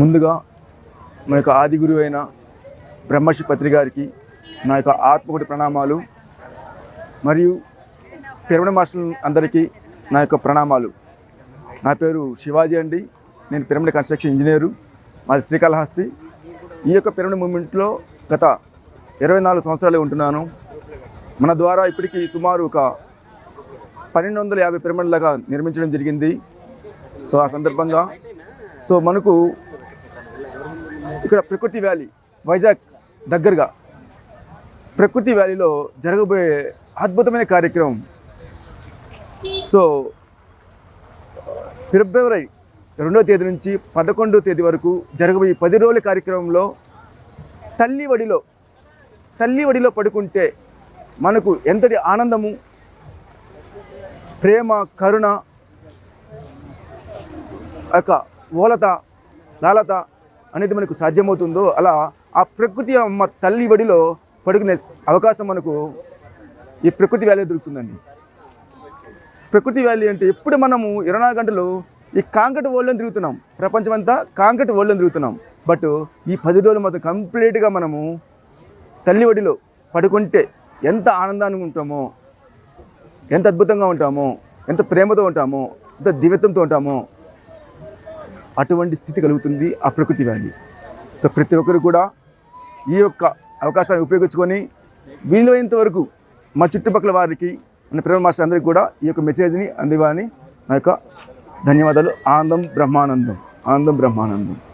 ముందుగా మన యొక్క ఆది గురువు అయిన బ్రహ్మర్షి పత్రి గారికి నా యొక్క ఆత్మకుడి ప్రణామాలు మరియు పిరమిడ్ మాస్టర్ అందరికీ నా యొక్క ప్రణామాలు. నా పేరు శివాజీ అండి. నేను పిరమిడ్ కన్స్ట్రక్షన్ ఇంజనీరు. మాది శ్రీకాళహస్తి. ఈ యొక్క పిరమిడ్ మూమెంట్లో గత ఇరవై నాలుగు సంవత్సరాలు ఉంటున్నాను. మన ద్వారా ఇప్పటికీ సుమారు ఒక పన్నెండు వందల యాభై పిరమిడ్లుగా నిర్మించడం జరిగింది. సో ఆ సందర్భంగా సో మనకు ఇక్కడ ప్రకృతి వ్యాలీ వైజాగ్ దగ్గరగా. ప్రకృతి వ్యాలీలో జరగబోయే అద్భుతమైన కార్యక్రమం. సో ఫిబ్రవరి రెండో తేదీ నుంచి పదకొండో తేదీ వరకు జరగబోయే పది రోజుల కార్యక్రమంలో తల్లి వడిలో తల్లి వడిలో పడుకుంటే మనకు ఎంతటి ఆనందము ప్రేమ కరుణ యొక్క ఓలత లాలత అనేది మనకు సాధ్యమవుతుందో అలా ఆ ప్రకృతి అమ్మ తల్లి వడిలో పడుకునే అవకాశం మనకు ఈ ప్రకృతి వ్యాలీ దొరుకుతుందండి. ప్రకృతి వ్యాలీ అంటే ఎప్పుడు మనము ఇరవై నాలుగు గంటలు ఈ కాంక్రీట్ వరల్డ్లో తిరుగుతున్నాం. ప్రపంచం అంతా కాంక్రీట్ వరల్డ్లో తిరుగుతున్నాం. బట్ ఈ పది రోజులు మాత్రం కంప్లీట్గా మనము తల్లి ఒడిలో పడుకుంటే ఎంత ఆనందాన్ని ఉంటామో ఎంత అద్భుతంగా ఉంటామో ఎంత ప్రేమతో ఉంటామో ఎంత దివ్యత్వంతో ఉంటామో అటువంటి స్థితి కలుగుతుంది ఆ ప్రకృతి వ్యాధి. సో ప్రతి ఒక్కరు కూడా ఈ యొక్క అవకాశాన్ని ఉపయోగించుకొని వీలైనంత వరకు మా చుట్టుపక్కల వారికి మన ప్రేమ మాస్టర్ అందరికీ కూడా ఈ యొక్క మెసేజ్ని అందివ్వాలని నా యొక్క ధన్యవాదాలు. ఆనందం బ్రహ్మానందం ఆనందం బ్రహ్మానందం.